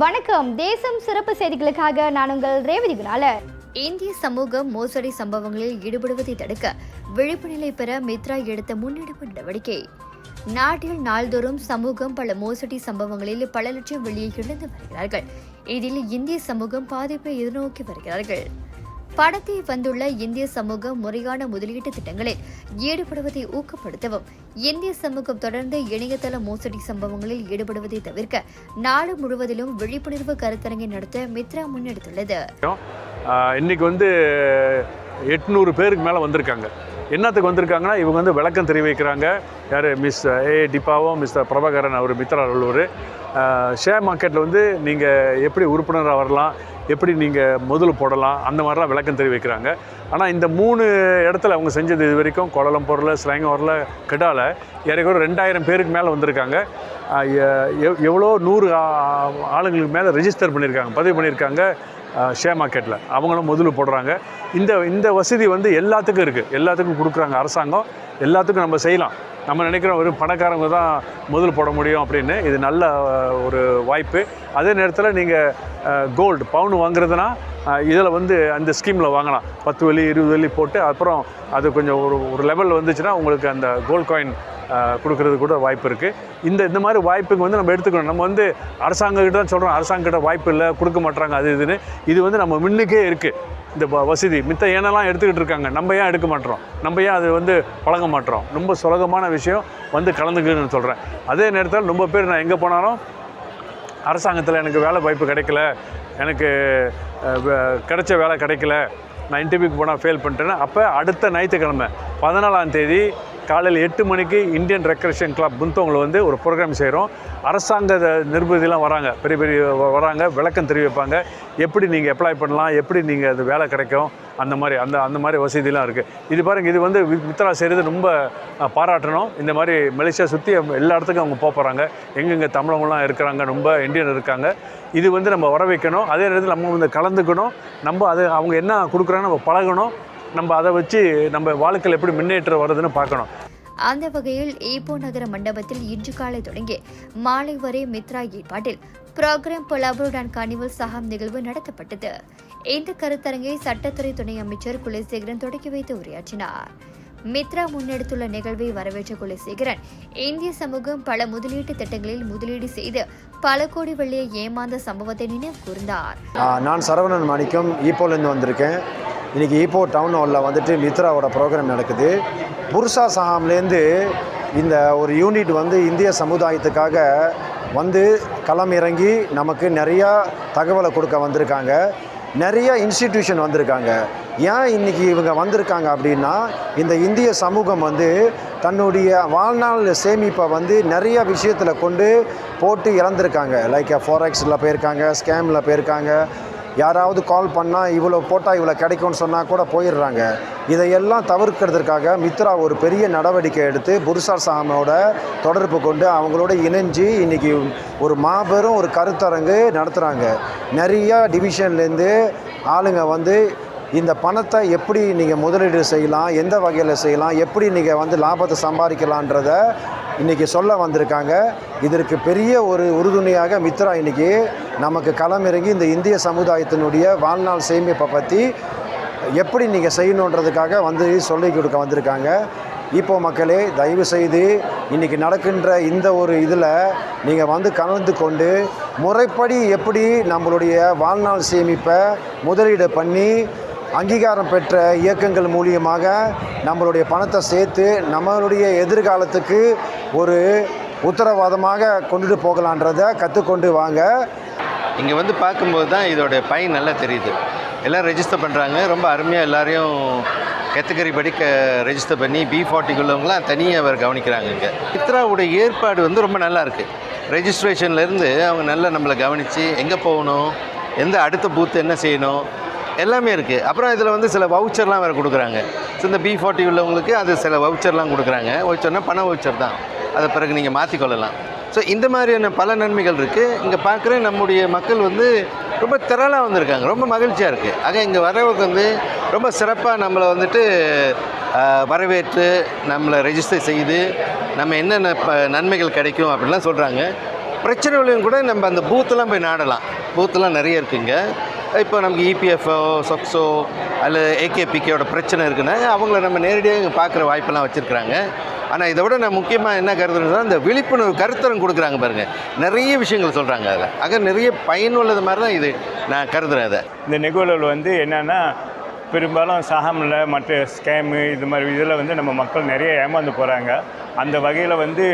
வணக்கம். தேசம் சிறப்பு செய்திகளுக்காக நான் உங்கள் ரேவதி குணாலர் இந்திய சமூகம் மோசடி சம்பவங்களில் ஈடுபடுவதை தடுக்க விழிப்புணர்வை பெற மித்ரா எடுத்த முன்னெடுப்பு நடவடிக்கை. நாட்டில் நாள்தோறும் சமூகம் பல மோசடி சம்பவங்களில் பல லட்சம் வெளியே இழந்து வருகிறார்கள். இதில் இந்திய சமூகம் பாதிப்பை எதிர்நோக்கி வருகிறார்கள். படத்தை வந்துள்ள இந்திய சமூகம் முறையான முதலீட்டு திட்டங்களில் ஈடுபடுவதை ஊக்கப்படுத்தவும் இந்திய சமூகம் தொடர்ந்து இணையதள மோசடி சம்பவங்களில் ஈடுபடுவதை தவிர்க்க நாடு முழுவதிலும் விழிப்புணர்வு கருத்தரங்கை நடத்த மித்ரா முன்னெடுத்துள்ளது. இன்னைக்கு வந்து எட்நூறு பேருக்கு மேலே வந்திருக்காங்க. என்னத்துக்கு வந்திருக்காங்கன்னா இவங்க வந்து விளக்கம் தெரிவிக்கிறாங்க. யார்? மிஸ் ஏ டிப்பாவும் மிஸ்டர் பிரபாகரன் அவர் மித்ரா உள்ளூர் ஷேர் மார்க்கெட்டில் வந்து நீங்கள் எப்படி உறுப்பினராக வரலாம்? எப்படி நீங்கள் முதல் போடலாம்? அந்த மாதிரிலாம் விளக்கம் தெரிவிக்கிறாங்க. ஆனால் இந்த மூணு இடத்துல அவங்க செஞ்சது இது வரைக்கும் கோலலம்பூரில் ஸ்லாங்கூரில் கிடால. ஏறக்குறைய ரெண்டாயிரம் பேருக்கு மேலே வந்திருக்காங்க. எவ்- எவ்வளோ நூறு ஆ- ஆளுங்களுக்கு மேலே ரெஜிஸ்டர் பண்ணியிருக்காங்க பதிவு பண்ணியிருக்காங்க ஷேர் மார்க்கெட்டில் அவங்களும் முதல் போடுறாங்க. இந்த இந்த வசதி வந்து எல்லாத்துக்கும் இருக்குது எல்லாத்துக்கும் கொடுக்குறாங்க அரசாங்கம். எல்லாத்துக்கும் நம்ம செய்யலாம். நம்ம நினைக்கிறோம் ஒரு பணக்காரங்க தான் முதல் போட முடியும் அப்படின்னு. இது நல்ல ஒரு வாய்ப்பு. அதே நேரத்தில் நீங்கள் கோல்டு பவுன் வாங்குறதுனா இதில் வந்து அந்த ஸ்கீமில் வாங்கலாம். பத்து வெள்ளி இருபது வெள்ளி போட்டு அப்புறம் அது கொஞ்சம் ஒரு ஒரு லெவல் வந்துச்சுன்னா உங்களுக்கு அந்த கோல்டு காயின் கொடுக்கறது கூட வாய்ப்பு இருக்குது இந்த இந்த மாதிரி வாய்ப்புக்கு வந்து நம்ம எடுத்துக்கணும். நம்ம வந்து அரசாங்கக்கிட்ட தான் சொல்கிறோம் அரசாங்கக்கிட்ட வாய்ப்பு இல்லை கொடுக்க மாட்டாங்க அது இதுன்னு. இது வந்து நம்ம முன்னுக்கே இருக்குது இந்த வ- வசதி. மித்த ஏனெல்லாம் எடுத்துக்கிட்டு இருக்காங்க. நம்ம ஏன் எடுக்க மாட்டோம் நம்ம ஏன் அது வந்து பழக மாட்டோம் ரொம்ப சுலகமான விஷயம் வந்து கலந்துக்குன்னு சொல்கிறேன் அதே நேரத்தில் ரொம்ப பேர் நான் எங்கே போனாலும் அரசாங்கத்தில் எனக்கு வேலை வாய்ப்பு கிடைக்கல. எனக்கு வே- கிடைச்ச வேலை கிடைக்கல. நான் இன்டர்வியூக்கு போனால் ஃபெயில் பண்ணிட்டேன்னா. அப்போ அடுத்த ஞாயிற்றுக்கிழமை பதினாலாம் தேதி காலையில் எட்டு மணிக்கு இந்தியன் ரெக்ரேஷன் கிளப் புந்தவங்களை வந்து ஒரு ப்ரோக்ராம் செய்கிறோம். அரசாங்க நிர்பதிலாம் வராங்க. பெரிய பெரிய வராங்க. விளக்கம் தெரிவிப்பாங்க. எப்படி நீங்கள் அப்ளை பண்ணலாம்? எப்படி நீங்கள் அது வேலை கிடைக்கும்? அந்த மாதிரி அந்த அந்த மாதிரி வசதிலாம் இருக்குது இது பாருங்கள் இது வந்து வி- மித்ரா செய்கிறது ரொம்ப பாராட்டணும். இந்த மாதிரி மலேசியா சுற்றி எல்லா இடத்துக்கும் அவங்க போக போகிறாங்க எங்கெங்கே தமிழவங்களாம் இருக்கிறாங்க ரொம்ப இந்தியன் இருக்காங்க. இது வந்து நம்ம வர வைக்கணும் அதே நேரத்தில் நம்ம வந்து கலந்துக்கணும். நம்ம அது அவங்க என்ன கொடுக்குறாங்க நம்ம பழகணும். நம்ம அதை வச்சு நம்ம வாழ்க்கையில் எப்படி முன்னேற்றம் வருதுன்னு பார்க்கணும். அந்த வகையில் ஈப்போ நகர மண்டபத்தில் இன்று காலை தொடங்கி மாலை வரை மித்ரா ஏற்பாட்டில் ப்ரோக்ராம் பொலாபரோட் அண்ட் கார்னிவல் சஹாம் நிகழ்வு நடத்தப்பட்டது. இந்த கருத்தரங்கை சட்டத்துறை துணை அமைச்சர் குலசேகரன் தொடங்கி வைத்து உரையாற்றினார். மித்ரா முன்னெடுத்துள்ள நிகழ்வை வரவேற்ற குலசேகரன் இந்திய சமூகம் பல முதலீட்டு திட்டங்களில் முதலீடு செய்து பல கோடி வெள்ளியை ஏமாந்த சம்பவத்தை நினைவு கூர்ந்தார். நான் சரவணன் மாணிக்கம் ஈப்போலேருந்து வந்திருக்கேன். இன்றைக்கி ஈப்போ டவுன் ஹாலில் வந்துட்டு மித்ராவோட ப்ரோக்ராம் நடக்குது. புர்சா சஹாம்லேருந்து இந்த ஒரு யூனிட் வந்து இந்திய சமுதாயத்துக்காக வந்து களம் இறங்கி நமக்கு நிறையா தகவலை கொடுக்க வந்திருக்காங்க. நிறைய இன்ஸ்டிடியூஷன் வந்திருக்காங்க. ஏன் இன்னைக்கு இவங்க வந்திருக்காங்க அப்படின்னா இந்த இந்திய சமூகம் வந்து தன்னுடைய வாழ்நாள் சேமிப்பை வந்து நிறைய விஷயத்தில் கொண்டு போட்டு இறந்துருக்காங்க. லைக் ஃபாரெக்ஸில் போயிருக்காங்க ஸ்கேமில் போயிருக்காங்க. யாராவது கால் பண்ணால் இவ்வளோ போட்டால் இவ்வளோ கிடைக்கும்னு சொன்னால் கூட போயிடுறாங்க. இதையெல்லாம் தவிர்க்கிறதுக்காக மித்ரா ஒரு பெரிய நடவடிக்கை எடுத்து புருஷார் சாமியோட தொடர்பு கொண்டு அவங்களோட இணைஞ்சு இன்றைக்கி ஒரு மாபெரும் ஒரு கருத்தரங்கு நடத்துகிறாங்க நிறையா டிவிஷன்லேருந்து ஆளுங்க வந்து இந்த பணத்தை எப்படி நீங்கள் முதலீடு செய்யலாம்? எந்த வகையில் செய்யலாம்? எப்படி நீங்கள் வந்து லாபத்தை சம்பாதிக்கலான்றத இன்றைக்கி சொல்ல வந்திருக்காங்க. இதற்கு பெரிய ஒரு உறுதுணையாக மித்ரா இன்றைக்கி நமக்கு களமிறங்கி இந்த இந்திய சமுதாயத்தினுடைய வாழ்நாள் சேமிப்பை பற்றி எப்படி நீங்கள் செய்யணுன்றதுக்காக வந்து சொல்லிக் கொடுக்க வந்திருக்காங்க. இப்போ மக்களே தயவு செய்து இன்றைக்கி நடக்கின்ற இந்த ஒரு இதில் நீங்கள் வந்து கலந்து கொண்டு முறைப்படி எப்படி நம்மளுடைய வாழ்நாள் சேமிப்பை முதலீடு பண்ணி அங்கீகாரம் பெற்ற இயக்கங்கள் மூலியமாக நம்மளுடைய பணத்தை சேர்த்து நம்மளுடைய எதிர்காலத்துக்கு ஒரு உத்தரவாதமாக கொண்டுட்டு போகலான்றதை கற்றுக்கொண்டு வாங்க. இங்கே வந்து பார்க்கும்போது தான் இதோட பயன் நல்லா தெரியுது. எல்லாம் ரெஜிஸ்டர் பண்ணுறாங்க ரொம்ப அருமையாக எல்லாரையும் கெத்தகரி படி க ரெஜிஸ்டர் பண்ணி பி ஃபார்ட்டிக்குள்ளவங்களாம் தனியாக அவர் கவனிக்கிறாங்க இங்கே. சித்ராவுடைய ஏற்பாடு வந்து ரொம்ப நல்லா இருக்குது ரெஜிஸ்ட்ரேஷன்லேருந்து அவங்க நல்லா நம்மளை கவனித்து எங்கே போகணும் எந்த அடுத்த பூத்து என்ன செய்யணும் எல்லாமே இருக்குது அப்புறம் இதில் வந்து சில வவுச்சர்லாம் வேறு கொடுக்குறாங்க. ஸோ இந்த பி ஃபார்ட்டி உள்ளவங்களுக்கு அது சில வவுச்சர்லாம் கொடுக்குறாங்க. வவுச்சர்னால் பண வவுச்சர் தான். அதை பிறகு நீங்கள் மாற்றிக்கொள்ளலாம் ஸோ இந்த மாதிரியான பல நன்மைகள் இருக்குது இங்கே பார்க்குற நம்முடைய மக்கள் வந்து ரொம்ப திரளாக வந்திருக்காங்க. ரொம்ப மகிழ்ச்சியாக இருக்குது ஆக இங்கே வரவங்க வந்து ரொம்ப சிறப்பாக நம்மளை வந்துட்டு வரவேற்று நம்மளை ரெஜிஸ்டர் செய்து நம்ம என்னென்ன ப நன்மைகள் கிடைக்கும் அப்படின்லாம் சொல்கிறாங்க பிரச்சனைகளையும் கூட நம்ம அந்த பூத்தெல்லாம் போய் நாடலாம். பூத்தெல்லாம் நிறைய இருக்குங்க இப்போ நமக்கு இபிஎஃப்ஓ சொக்ஸோ அல்லது ஏகேபிகேயோட பிரச்சனை இருக்குன்னா அவங்கள நம்ம நேரடியாக இங்கே பார்க்குற வாய்ப்பெல்லாம் வச்சுருக்குறாங்க. ஆனால் இதை விட நான் முக்கியமாக என்ன கருதுறேன்னா இந்த விழிப்புணர்வு கருத்தரம் கொடுக்குறாங்க பாருங்கள் நிறைய விஷயங்கள் சொல்கிறாங்க அதில். ஆக நிறைய பயனுள்ளது மாதிரி தான் இது நான் கருதுகிறேன் அதை. இந்த நிகழ்வுகள் வந்து என்னென்னா பெரும்பாலும் சகமில் மற்ற ஸ்கேமு இது மாதிரி இதில் வந்து நம்ம மக்கள் நிறைய ஏமாந்து போகிறாங்க அந்த வகையில் வந்து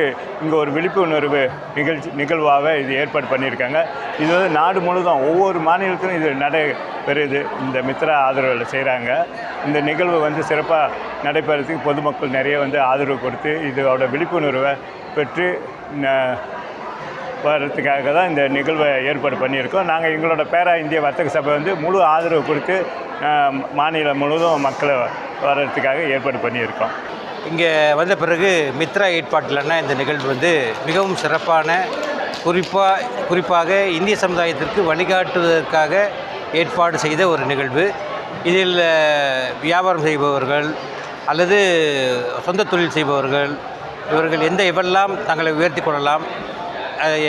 இங்கே ஒரு விழிப்புணர்வு நிகழ்ச்சி நிகழ்வாக இது ஏற்பாடு பண்ணியிருக்காங்க. இது வந்து நாடு முழுதும் ஒவ்வொரு மாநிலத்திலும் இது நடைபெறுது. இந்த மித்ரா ஆதரவில் செய்கிறாங்க. இந்த நிகழ்வு வந்து சிறப்பாக நடைபெறதுக்கு பொதுமக்கள் நிறைய வந்து ஆதரவு கொடுத்து இதோட விழிப்புணர்வை பெற்று வர்றதுக்காக தான் இந்த நிகழ்வை ஏற்பாடு பண்ணியிருக்கோம். நாங்கள் எங்களோட பேரா இந்திய வர்த்தக சபை வந்து முழு ஆதரவு கொடுத்து மாநிலம் முழுவதும் மக்களை வர்றதுக்காக ஏற்பாடு பண்ணியிருக்கோம். இங்கே வந்த பிறகு மித்ரா ஏற்பாட்டில்னா இந்த நிகழ்வு வந்து மிகவும் சிறப்பான குறிப்பாக குறிப்பாக இந்திய சமுதாயத்திற்கு வழிகாட்டுவதற்காக ஏற்பாடு செய்த ஒரு நிகழ்வு. இதில் வியாபாரம் செய்பவர்கள் அல்லது சொந்த தொழில் செய்பவர்கள் இவர்கள் எந்த எவெல்லாம் தங்களை உயர்த்தி கொள்ளலாம்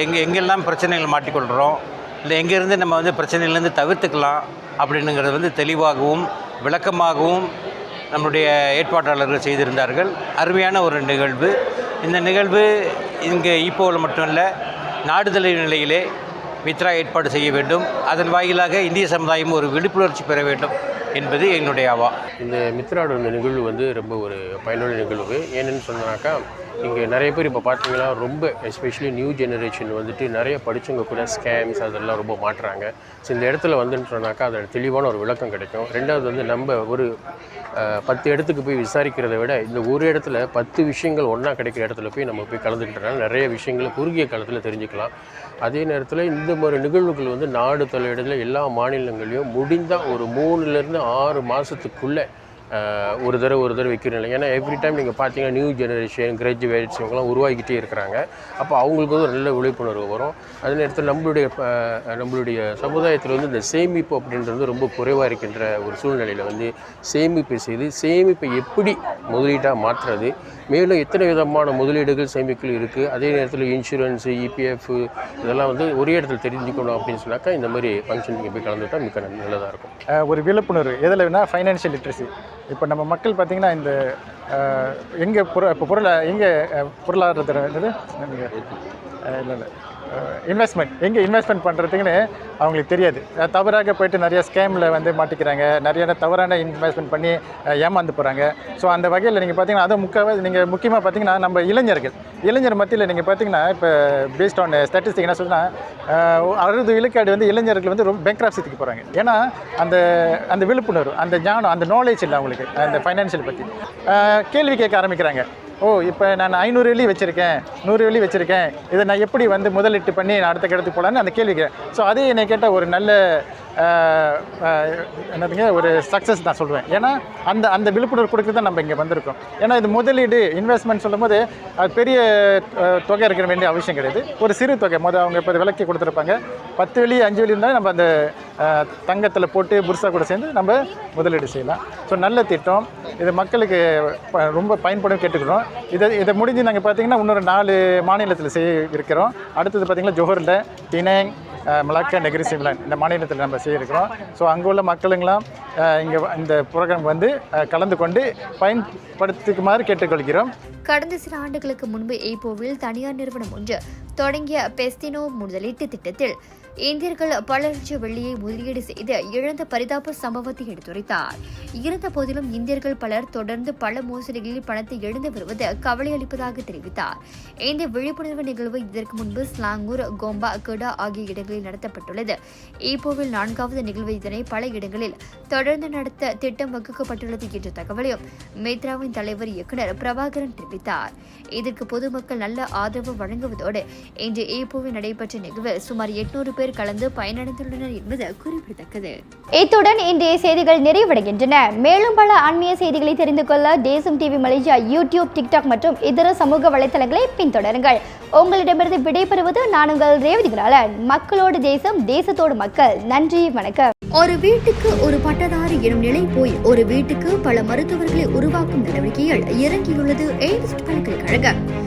எங்கே எங்கெல்லாம் பிரச்சனைகள் மாட்டிக்கொள்கிறோம் இல்லை எங்கேருந்து நம்ம வந்து பிரச்சனையிலேருந்து தவிர்த்துக்கலாம் அப்படின்னுங்கிறது வந்து தெளிவாகவும் விளக்கமாகவும் நம்முடைய ஏற்பாட்டாளர்கள் செய்திருந்தார்கள். அருமையான ஒரு நிகழ்வு. இந்த நிகழ்வு இங்கே இப்போவில் மட்டுமல்ல நாடுதலை நிலையிலே மித்ரா ஏற்பாடு செய்ய வேண்டும். அதன் வாயிலாக இந்திய சமுதாயம் ஒரு விழிப்புணர்ச்சி பெற வேண்டும். என்பது என்னுடைய அவா. இந்த மித்ராடோட நிகழ்வு வந்து ரொம்ப ஒரு பயனுள்ள நிகழ்வு. ஏன்னு சொன்னாக்கா இங்கே நிறைய பேர் இப்போ பார்த்தீங்கன்னா ரொம்ப எஸ்பெஷலி நியூ ஜெனரேஷன் வந்துட்டு நிறைய படித்தவங்க கூட ஸ்கேம்ஸ் அதெல்லாம் ரொம்ப மாட்டுறாங்க. ஸோ இந்த இடத்துல வந்துன்னு சொன்னாக்கா அதோட தெளிவான ஒரு விளக்கம் கிடைக்கும். ரெண்டாவது வந்து நம்ம ஒரு பத்து இடத்துக்கு போய் விசாரிக்கிறத விட இந்த ஒரு இடத்துல பத்து விஷயங்கள் ஒன்றா கிடைக்கிற இடத்துல போய் நம்ம போய் கலந்துக்கிட்டனால நிறைய விஷயங்களை குறுகிய காலத்தில் தெரிஞ்சுக்கலாம். அதே நேரத்தில் இந்த மாதிரி நிகழ்வுகள் வந்து நாடு தலையிடத்தில் எல்லா மாநிலங்களையும் முடிந்தால் ஒரு மூணுலேருந்து ஆறு மாதத்துக்குள்ளே ஒரு தடவை ஒரு தடவை வைக்கிறோம் இல்லை ஏன்னா எவ்ரி டைம் நீங்கள் பார்த்தீங்கன்னா நியூ ஜெனரேஷன் கிராஜுவேட்ஸ் இவங்கெல்லாம் உருவாகிக்கிட்டே இருக்கிறாங்க. அப்போ அவங்களுக்கு வந்து ஒரு நல்ல விழிப்புணர்வு வரும். அதே நேரத்தில் நம்மளுடைய நம்மளுடைய சமுதாயத்தில் வந்து இந்த சேமிப்பு அப்படின்றது ரொம்ப குறைவாக இருக்கின்ற ஒரு சூழ்நிலையில் வந்து சேமிப்பு செய்து சேமிப்பை எப்படி முதலீட்டாக மாற்றுறது மேலும் எத்தனை விதமான முதலீடுகள் சேமிப்புகள் இருக்குது அதே நேரத்தில் இன்சூரன்ஸு இபிஎஃப் இதெல்லாம் வந்து ஒரே இடத்துல தெரிஞ்சுக்கணும் அப்படின்னு சொன்னாக்கா இந்த மாதிரி ஃபங்க்ஷன் நீங்கள் போய் கலந்துட்டா மிக்க நல்லதாக இருக்கும். ஒரு விழிப்புணர்வு. எதில் வேணால் ஃபைனான்ஷியல் லிட்ரஸி இப்போ நம்ம மக்கள் பார்த்திங்கன்னா இந்த எங்கே பொருள் இப்போ பொருளை எங்கே பொருளாதாரத்தில் என்னது? இல்லை இல்லை. இன்வெஸ்ட்மெண்ட் எங்கே இன்வெஸ்ட்மெண்ட் பண்ணுறதுக்குன்னு அவங்களுக்கு தெரியாது. தவறாக போயிட்டு நிறைய ஸ்கேமில் வந்து மாட்டிக்கிறாங்க. நிறைய தவறான இன்வெஸ்ட்மெண்ட் பண்ணி ஏமாந்து போகிறாங்க ஸோ அந்த வகையில் நீங்கள் பார்த்தீங்கன்னா அதை முக்கிய நீங்கள் முக்கியமாக பார்த்தீங்கன்னா நம்ம இளைஞர்கள். இளைஞர் மத்தியில் நீங்கள் பார்த்தீங்கன்னா இப்போ பேஸ்ட் ஆன் ஸ்டாட்டிஸ்டிக் என்ன சொன்னால் அறுபது விழுக்காடு வந்து இளைஞர்கள் வந்து ரொம்ப பேங்க்ராப்சிக்கு போகிறாங்க ஏன்னா அந்த அந்த விழிப்புணர்வு அந்த ஞானம் அந்த நாலேஜ் இல்லை அவங்களுக்கு அந்த ஃபைனான்ஷியல் பற்றி கேள்வி கேட்க ஆரம்பிக்கிறாங்க. ஓ இப்போ நான் ஐநூறு வெள்ளி வச்சுருக்கேன் நூறு வெள்ளி வச்சுருக்கேன் இதை நான் எப்படி வந்து முதலீட்டு பண்ணி நான் அடுத்த கிடத்துக்கு போகலான்னு அந்த கேள்வி ஸோ அதே என்னை கேட்டால் ஒரு நல்ல என்னதுங்க ஒரு சக்ஸஸ் தான் சொல்லுவேன் ஏன்னா அந்த அந்த விழிப்புணர்வு கொடுக்குறது தான் நம்ம இங்கே வந்திருக்கோம். ஏன்னா இது முதலீடு இன்வெஸ்ட்மெண்ட் சொல்லும்போது அது பெரிய தொகை இருக்கிற வேண்டிய அவசியம் கிடையாது. ஒரு சிறு தொகை முதல் அவங்க இப்போ விலக்கி கொடுத்துருப்பாங்க. பத்து வெளியே அஞ்சு வெளியே இருந்தால் நம்ம அந்த தங்கத்தில் போட்டு புருஷா கூட சேர்ந்து நம்ம முதலீடு செய்யலாம். ஸோ நல்ல திட்டம். இது மக்களுக்கு ப- ரொம்ப பயன்படும் கேட்டுக்கிறோம். இதை இதை முடிஞ்சு நாங்கள் பார்த்தீங்கன்னா இன்னொரு நாலு மாநிலத்தில் செய்ய இருக்கிறோம். அடுத்தது பார்த்திங்கன்னா ஜோஹரில் பினேங் மலக்கா மலாக்கா நெகிரி சிம்லான் இந்த மாநிலத்தில் நம்ம செய்யிருக்கிறோம் ஸோ அங்கே உள்ள மக்களுங்களாம் இங்கே இந்த ப்ரோக்ராம் வந்து கலந்து கொண்டு பயன்படுத்திக்குமாறு கேட்டுக்கொள்கிறோம். கடந்த சில ஆண்டுகளுக்கு முன்பு எய்போவில் தனியார் நிறுவனம் ஒன்று தொடங்கிய பெஸ்டினோ முதலீட்டு திட்டத்தில் இந்தியர்கள் பல லட்சம் வெள்ளியை முதலீடு செய்து இழந்த பரிதாப சம்பவத்தை எடுத்துரைத்தார். இருந்த போதிலும் இந்தியர்கள் பலர் தொடர்ந்து பல மோசடிகளில் பணத்தை எழுந்து வருவது கவலை அளிப்பதாக தெரிவித்தார். இந்த விழிப்புணர்வு நிகழ்வு இதற்கு முன்பு ஸ்லாங்கூர் கோம்பா கெடா ஆகிய இடங்களில் நடத்தப்பட்டுள்ளது. ஈப்போவில் நான்காவது நிகழ்வு இதனை பல இடங்களில் தொடர்ந்து நடத்த திட்டம் வகுக்கப்பட்டுள்ளது என்ற தகவலையும் மேத்ராவின் தலைவர் இயக்குனர் பிரபாகரன் தெரிவித்தார். இதற்கு பொதுமக்கள் நல்ல ஆதரவு வழங்குவதோடு இன்று ஏப்போவில் நடைபெற்ற நிகழ்வில் சுமார் எட்நூறு பேர் கலந்து பயனடைந்துள்ளனர் என்பது குறிப்பிடத்தக்கது. இத்துடன் இன்றைய செய்திகள் நிறைவடைகின்றன. மேலும் பல ஆன்மீக செய்திகளை தெரிந்து கொள்ள தேசம் டிவி மலேசியா யூடியூப் டிக்டாக் மற்றும் இதர சமூக வலைத்தளங்களை பின்தொடருங்கள். உங்களிடமிருந்து விடைபெறுவது நான் உங்கள் ரேவதிகளாளன் மக்களோடு தேசம் தேசத்தோடு மக்கள். நன்றி வணக்கம். ஒரு வீட்டுக்கு ஒரு பட்டதாரி எனும் நிலை போய் ஒரு வீட்டுக்கு பல மருத்துவர்களை உருவாக்கும் நடவடிக்கையில் இறங்கியுள்ளது. எய்ம்ஸ் பல்கலைக்கழகம்.